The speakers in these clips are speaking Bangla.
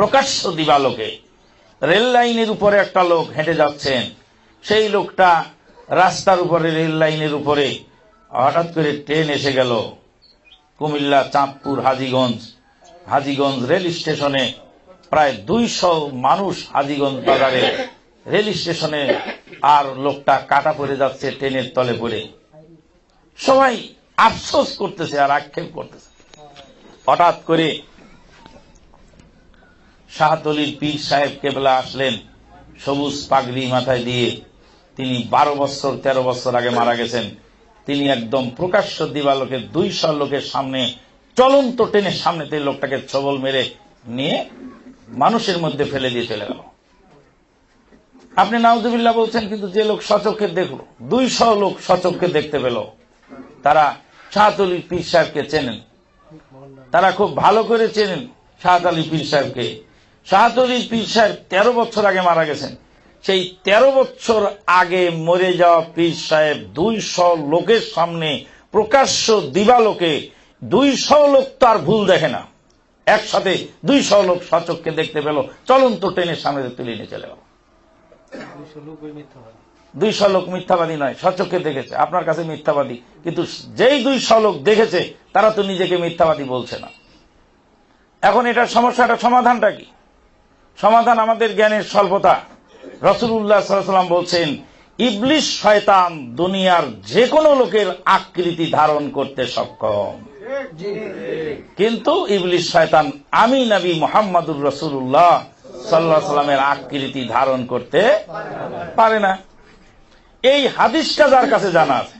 প্রকাশ্য দিবালোকে। রেল লাইনের উপরে একটা লোক হেঁটে যাচ্ছেন। সেই লোকটা রাস্তার উপরে, রেল লাইনের উপরে হঠাৎ করে ট্রেন এসে গেল। কুমিল্লা, চাঁদপুর, হাজিগঞ্জ। হাজিগঞ্জ রেল স্টেশনে প্রায় দুইশো মানুষ হাজিগঞ্জ বাজারে রেল স্টেশনে আর লোকটা কাটা পড়ে যাচ্ছে ট্রেনের তলে পড়ে। সবাই আফসোস করতেছে আর আক্ষেপ করতেছে। হঠাৎ করে শাহতলির পীর সাহেব কেবলা আসলেন সবুজ পাগড়ি মাথায় দিয়ে। তিনি বারো বছর, তেরো বছর আগে মারা গেছেন। তিনি একদম প্রকাশ্য দিবালোকে দুইশ লোকের সামনে, চলন্ত টেনের সামনে থেকে লোকটাকে ছবল মেরে নিয়ে মানুষের মধ্যে ফেলে দিয়ে চলে গেল। আপনি নাউজুবিল্লাহ বলছেন, কিন্তু যে লোক সচক্ষে দেখল, দুইশ লোক সচক্ষে দেখতে পেল। তারা শাহতলির পীর সাহেবকে চেনেন। তারা খুব ভালো করে চেনেন শাহাদ আলী পীর সাহেবকে। শাহাদ আলী পীর সাহেব তেরো বছর আগে মারা গেছেন। সেই তেরো বছর আগে মরে যাওয়া পীর সাহেব দুইশ লোকের সামনে প্রকাশ্য দিবালোকে দুইশ লোক তো আর ভুল দেখে না। একসাথে দুইশ লোক সচককে দেখতে পেল। চলন্ত ট্রেনের সামনে তুলে নিয়ে চলে গেল। দুইশ লোক মিথ্যাবাদী নয় সচককে দেখেছে। আপনার কাছে মিথ্যাবাদী কিন্তু যেই দুইশ লোক দেখেছে তারা তো নিজেকে মিথ্যাবাদী বলছে না। এখন এটার সমস্যাটা সমাধানটা কি? সমাধান আমাদের জ্ঞানের স্বল্পতা। রসুল্লাহ সাল্লাম বলছেন, ইবলিশ শয়তান দুনিয়ার যে কোনো লোকের আকৃতি ধারণ করতে সক্ষম। কিন্তু ইবলিশ শয়তান আমি নবী মোহাম্মদুর রসুল্লাহ সাল্লাহ সাল্লামের আকৃতি ধারণ করতে পারে না। এই হাদিসটা যার কাছে জানা আছে,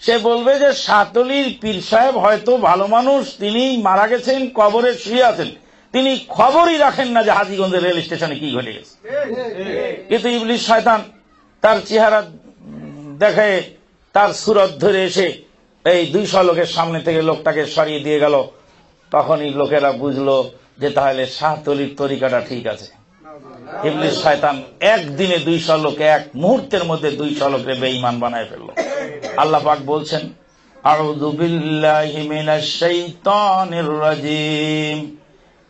সে বলবে যে সাতলির পীর সাহেব হয়তো ভালো মানুষ তিনি মারা গেছেন, কবরে শুয়ে আছেন। তিনি খবরই রাখেন না যে হাজিগঞ্জের রেল স্টেশনে কি ঘটে গেছে। কিন্তু ইবলিশ শয়তান তার চেহারা দেখে, তার সুরত ধরে এসে এই দুইশ লোকের সামনে থেকে লোকটাকে সরিয়ে দিয়ে গেল। তখনই লোকেরা বুঝলো যে তাহলে শাহতলির তরিকাটা ঠিক আছে। ইবলিশ শয়তান একদিনে দুইশ লোক এক মুহূর্তের মধ্যে দুইশ লোককে বেঈমান বানায় ফেলল। আল্লাহ পাক বলছেন, আউযু বিল্লাহি মিনাশ শাইতানির রাজিম।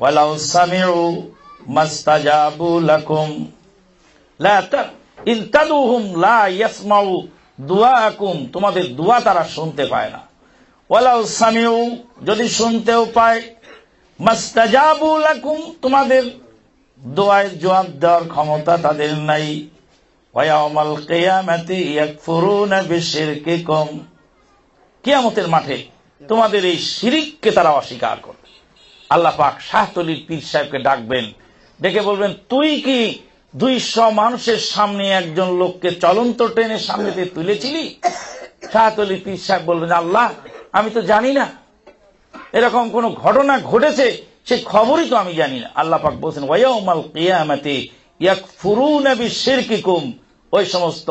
ওয়ালাউ সামিউ মাস্তাজাবু লাকুম লা ইন তাদুহুম লা ইয়াসমাউ দুআকুম তোমাদের দোয়া তারা শুনতে পায় না। ওয়ালাউ সামিউ যদি শুনতেও পায় মাস্তাজাবু লাকুম তোমাদের দোয়ায় জবাব দেওয়ার ক্ষমতা তাদের নাই। ওয়ায়াউমাল কিয়ামাতি ইয়াকফুরুনা বিশিরকিকুম কিয়ামতের মাঠে তোমাদের এই শিরিককে তারা অস্বীকার করবে। আল্লাহ পাক শাহতলির পীর সাহেবকে ডাকবেন, ডেকে বলবেন, তুই কি দুইশ মানুষের সামনে একজন লোককে চলন্ত ট্রেনের সামনে দিয়ে তুলেছিলি? শাহতলি পীর সাহেব বলবেন, আল্লাহ, আমি তো জানি না। এরকম কোন ঘটনা ঘটেছে সে খবরই তো আমি জানি না। আল্লাহ পাক বলছেন ওয়াউমাল কিয়ামাতি ইয়াকফুরুনা বিশিরকিকুম। ওই সমস্ত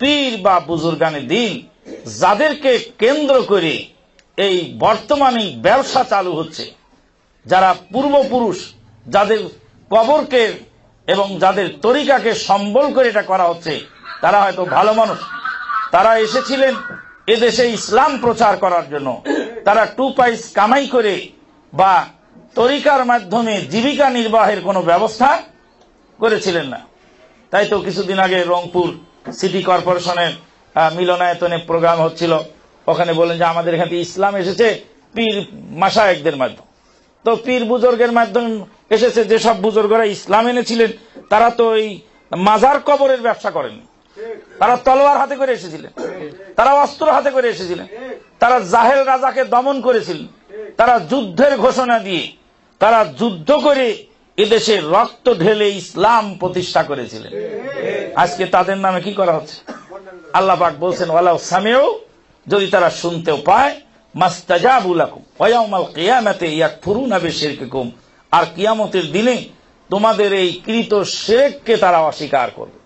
পীর বা বুজুর্গানের দিন, যাদেরকে কেন্দ্র করে এই বর্তমানে ব্যবসা চালু হচ্ছে যারা পূর্বপুরুষ, যাদের কবরকে এবং যাদের তরিকাকে সম্বল করে এটা করা হচ্ছে, তারা হয়তো ভালো মানুষ। তারা এসেছিলেন এদেশে ইসলাম প্রচার করার জন্য। তারা টু পাইস কামাই করে বা তরিকার মাধ্যমে জীবিকা নির্বাহের কোনো ব্যবস্থা করেছিলেন না। তাই তো কিছুদিন আগে রংপুর সিটি কর্পোরেশনের মিলনায়তনে প্রোগ্রাম হচ্ছিল। ওখানে বলেন যে, আমাদের এখানে ইসলাম এসেছে পীর মাসায়কদের মাধ্যমে। তো পীর বুজুর্গের মাধ্যমে এসেছে, যেসব বুজুর্গরা ইসলাম এনেছিলেন, তারা তো এই মাজার কবরের ব্যবসা করেন তারা তলোয়ার হাতে করে এসেছিলেন। তারা অস্ত্র হাতে করে এসেছিলেন। তারা জাহেল রাজাকে দমন করেছিলেন। তারা যুদ্ধের ঘোষণা দিয়ে তারা যুদ্ধ করে এদেশে রক্ত ঢেলে ইসলাম প্রতিষ্ঠা করেছিলেন। আজকে তাদের নামে কি করা হচ্ছে? আল্লাহ পাক বলছেন, ওয়ালাউ সামেও যদি তারা শুনতেও পায় আর কিয়ামতের দিনে তোমাদের এই কৃত শেখকে তারা অস্বীকার করবে।